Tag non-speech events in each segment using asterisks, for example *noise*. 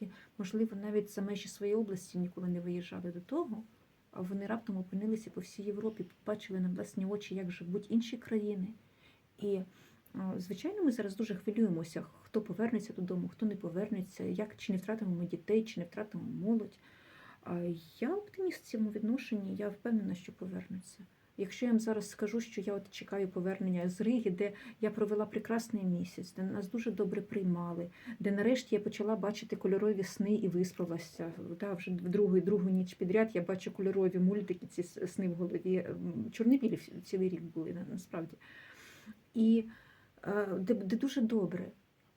які, можливо, навіть за межі своєї області ніколи не виїжджали до того, а вони раптом опинилися по всій Європі, побачили на власні очі, як живуть інші країни. І, е, звичайно, ми зараз дуже хвилюємося, хто повернеться додому, хто не повернеться, як чи не втратимо ми дітей, чи не втратимо молодь. Я оптиміст в цьому відношенні, я впевнена, що повернуться. Якщо я вам зараз скажу, що я от чекаю повернення з Риги, де я провела прекрасний місяць, де нас дуже добре приймали, де нарешті я почала бачити кольорові сни і виспалася. Да, вже в другу, другу ніч підряд я бачу кольорові мультики, ці сни в голові. Чорнобілі цілий рік були насправді. І е, де, де дуже добре.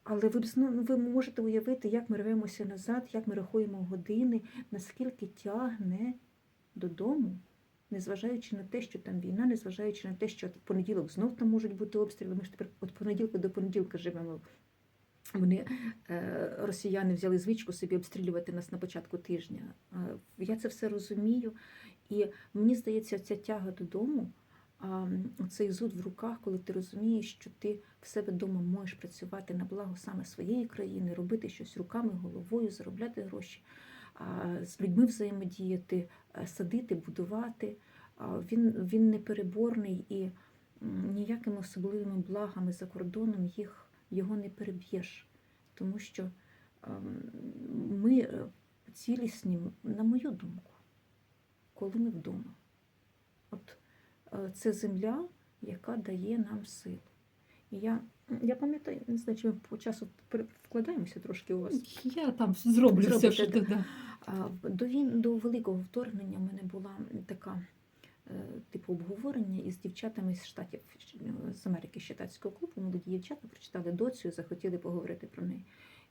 Але ви ви можете уявити, як ми рвемося назад, як ми рахуємо години, наскільки тягне додому, незважаючи на те, що там війна, незважаючи на те, що в понеділок знов там можуть бути обстріли. Ми ж тепер від понеділка до понеділка живемо. Вони е, росіяни взяли звичку собі обстрілювати нас на початку тижня. Е, я це все розумію, і мені здається, ця тяга додому, цей зуд в руках, коли ти розумієш, що ти в себе вдома можеш працювати на благо саме своєї країни, робити щось руками, головою, заробляти гроші, з людьми взаємодіяти, е, садити, будувати. Він, він непереборний і ніякими особливими благами за кордоном їх його не переб'єш. Тому що ми е, цілісні, на мою думку, коли ми вдома. От е, це земля, яка дає нам силу. Я, я пам'ятаю, не знаю, чи ми по часу вкладаємося трошки у вас. Я там зроблю все, що да. До війн до великого вторгнення в мене була така е, типу обговорення із дівчатами з штатів з Америки з читацького клубу. Молоді дівчата прочитали доцю і захотіли поговорити про неї.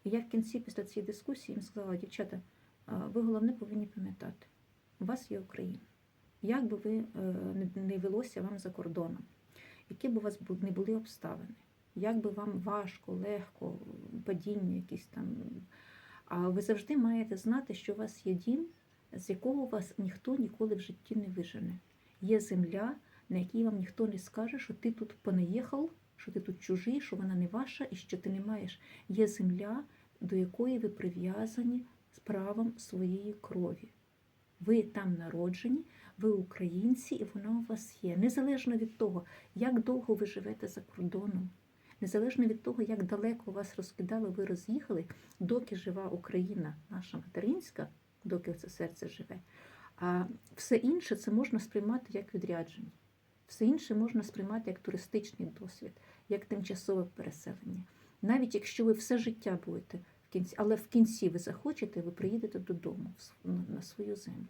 І я в кінці після цієї дискусії їм сказала, дівчата, ви головне повинні пам'ятати, у вас є Україна. Як би ви е, не велося вам за кордоном, які б у вас не були обставини, як би вам важко, легко, падіння якісь там. А ви завжди маєте знати, що у вас є дім, з якого вас ніхто ніколи в житті не вижене. Є земля, на якій вам ніхто не скаже, що ти тут понаїхав, що ти тут чужий, що вона не ваша і що ти не маєш. Є земля, до якої ви прив'язані з правом своєї крові. Ви там народжені, ви українці, і вона у вас є. Незалежно від того, як довго ви живете за кордоном, незалежно від того, як далеко вас розкидало, ви роз'їхали, доки жива Україна, наша материнська, доки це серце живе. А все інше це можна сприймати як відрядження. Все інше можна сприймати як туристичний досвід, як тимчасове переселення. Навіть якщо ви все життя будете в кінці, але в кінці ви захочете, ви приїдете додому на свою землю.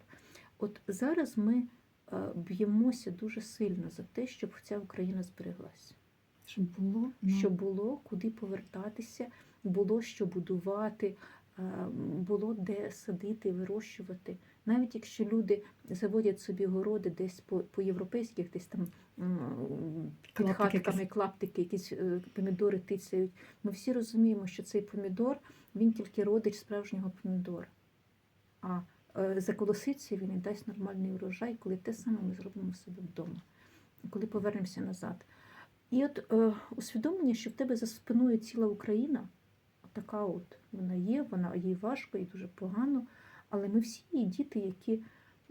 От зараз ми е, б'ємося дуже сильно за те, щоб ця Україна збереглася Щоб було ну, що було куди повертатися, було що будувати, е, було де садити, вирощувати. Навіть якщо люди заводять собі городи десь по, по європейських, десь там під Клаптики хатками, якісь. клаптики, якісь е, помідори тицяють. Ми всі розуміємо, що цей помідор він тільки родич справжнього помідора. А заколоситься він і дасть нормальний урожай, коли те саме ми зробимо себе вдома, коли повернемося назад. І от е, усвідомлення, що в тебе за спиною ціла Україна, така от вона є, вона їй важко і дуже погано, але ми всі її діти, які,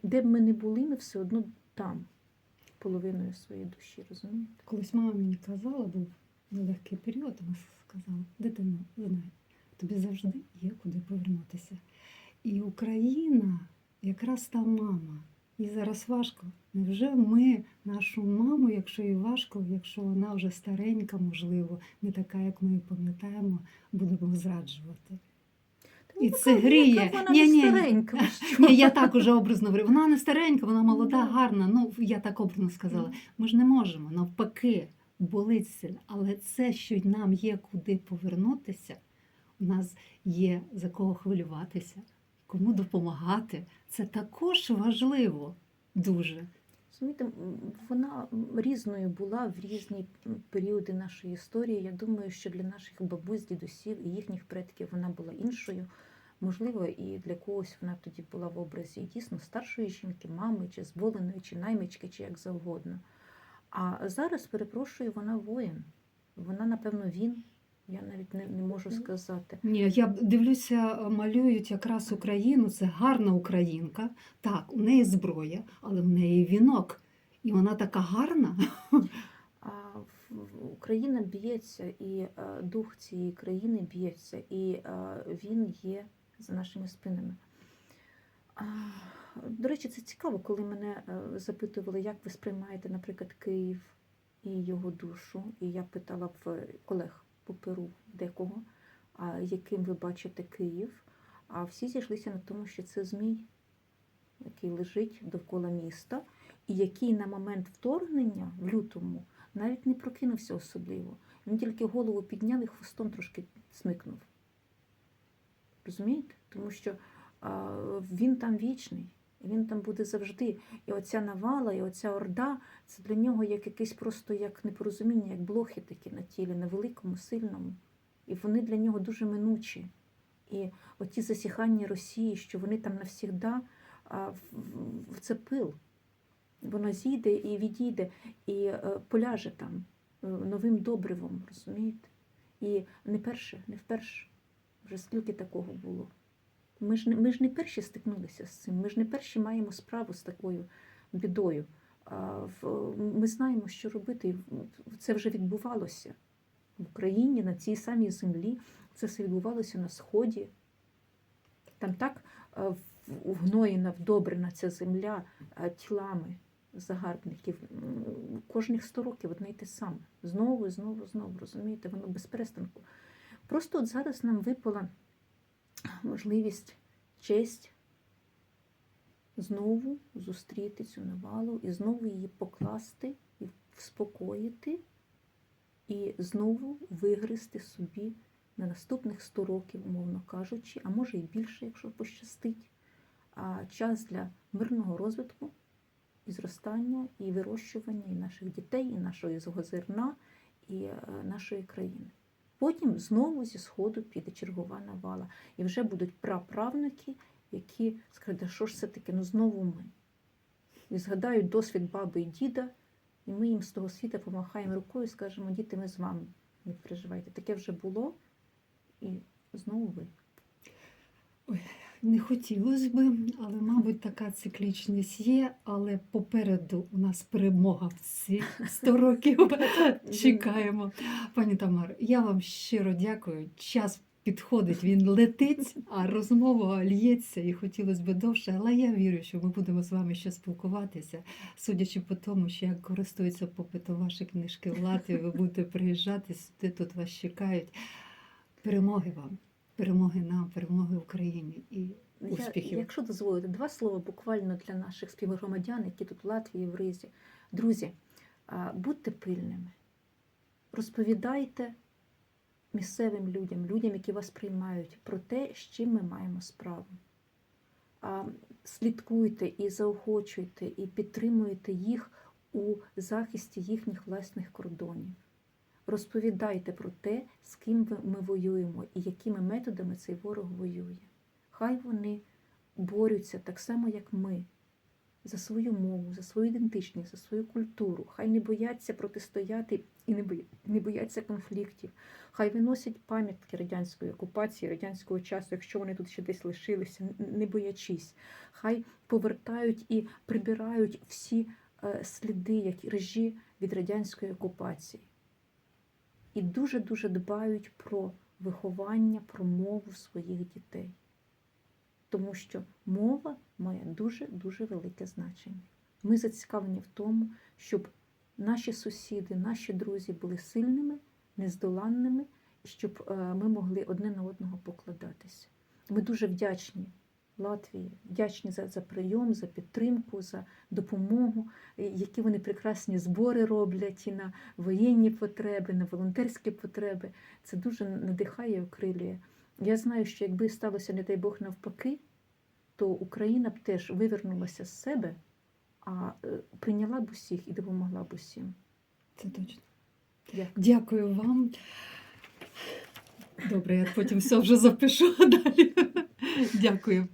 де б ми не були, ми все одно там, половиною своєї душі, розумієте? Колись мама мені казала, був нелегкий період, вона сказала, дитино, знай, тобі завжди є куди повернутися. І Україна якраз та мама. І зараз важко. Невже ми нашу маму, якщо їй важко, якщо вона вже старенька, можливо, не така, як ми її пам'ятаємо, будемо зраджувати? Та І ну, це гріє. Вона не старенька. ви? *laughs* Ні, я так уже образно говорю. Вона не старенька, вона молода, Да. гарна. Ну, я так образно сказала. Ми ж не можемо, навпаки, болить сильно. Але це, що нам є куди повернутися, у нас є за кого хвилюватися, кому допомагати. Це також важливо дуже. Розумієте, вона різною була в різні періоди нашої історії. Я думаю, що для наших бабусь, дідусів і їхніх предків вона була іншою. Можливо, і для когось вона тоді була в образі дійсно старшої жінки, мами, чи зволеної, чи наймички, чи як завгодно. А зараз, перепрошую, вона воїн. Вона, напевно, він, Я навіть не, не можу сказати. Ні, я дивлюся, малюють якраз Україну. Це гарна українка. Так, у неї зброя, але в неї вінок. І вона така гарна. А Україна б'ється, і е, дух цієї країни б'ється, і е, він є за нашими спинами. А, До речі, це цікаво, коли мене е, запитували, як ви сприймаєте, наприклад, Київ і його душу. І я питала в колег по Перу декого, яким ви бачите Київ. А всі зійшлися на тому, що це змій, який лежить довкола міста, і який на момент вторгнення в лютому навіть не прокинувся особливо. Він тільки голову підняв і хвостом трошки смикнув. Розумієте? Тому що а, він там вічний, і він там буде завжди. І оця навала, і оця орда це для нього як якесь просто як непорозуміння, як блохи такі на тілі, на великому, сильному. І вони для нього дуже минучі. І оті засіхання Росії, що вони там навсігда, це пил. Воно зійде і відійде, і е, поляже там е, новим добривом, розумієте? І не перше, не вперше. Вже скільки такого було. Ми ж, ми ж не перші стикнулися з цим, ми ж не перші маємо справу з такою бідою. Ми знаємо, що робити. Це вже відбувалося в Україні, на цій самій землі. Це все відбувалося на Сході. Там так вгноєна, вдобрена ця земля тілами загарбників. Кожних 100 років одне й те саме. Знову, і знову, знову, розумієте, воно без перестанку. Просто от зараз нам випала можливість, честь знову зустріти цю навалу і знову її покласти і вспокоїти, і знову вигризти собі на наступних 100 років, умовно кажучи, а може і більше, якщо пощастить. А час для мирного розвитку і зростання, і вирощування і наших дітей, і нашого зерна, і е, нашої країни. Потім знову зі сходу піде чергова навала, і вже будуть праправнуки, які скажуть, «Да що ж це таке, ну знову ми. І згадають досвід баби і діда, і ми їм з того світа помахаємо рукою і скажемо, діти, ми з вами, не переживайте. Таке вже було, і знову ви. Не хотілося би, але, мабуть, така циклічність є. Але попереду у нас перемога в ці 100 років. *laughs* Чекаємо. Пані Тамар, я вам щиро дякую. Час підходить, він летить, а розмова лється і хотілося б довше. Але я вірю, що ми будемо з вами ще спілкуватися, судячи по тому, що як користуються попитом ваші книжки в Латвії, ви будете приїжджати сюди, тут вас чекають. Перемоги вам, перемоги нам, перемоги Україні і Я, якщо дозволите, два слова буквально для наших співгромадян, які тут в Латвії, в Ризі. Друзі, будьте пильними, розповідайте місцевим людям, людям, які вас приймають, про те, з чим ми маємо справу. Слідкуйте і заохочуйте, і підтримуйте їх у захисті їхніх власних кордонів. Розповідайте про те, з ким ми воюємо і якими методами цей ворог воює. Хай вони борються так само, як ми, за свою мову, за свою ідентичність, за свою культуру. Хай не бояться протистояти і не бояться конфліктів. Хай виносять пам'ятки радянської окупації, радянського часу, якщо вони тут ще десь лишилися, не боячись. Хай повертають і прибирають всі е, сліди, які режі від радянської окупації. І дуже-дуже дбають про виховання, про мову своїх дітей тому що мова має дуже-дуже велике значення. Ми зацікавлені в тому, щоб наші сусіди, наші друзі були сильними, нездоланними, щоб е, ми могли одне на одного покладатися. Ми дуже вдячні Латвії, вдячні за, за прийом, за підтримку, за допомогу, е, які вони прекрасні збори роблять і на воєнні потреби, на волонтерські потреби. Це дуже надихає окрилює. Я знаю, що якби сталося, не дай Бог, навпаки, то Україна б теж вивернулася з себе, а е, прийняла б усіх і допомогла б усім. це точно. Дякую. Дякую вам. Добре, я потім все вже запишу далі. Дякую.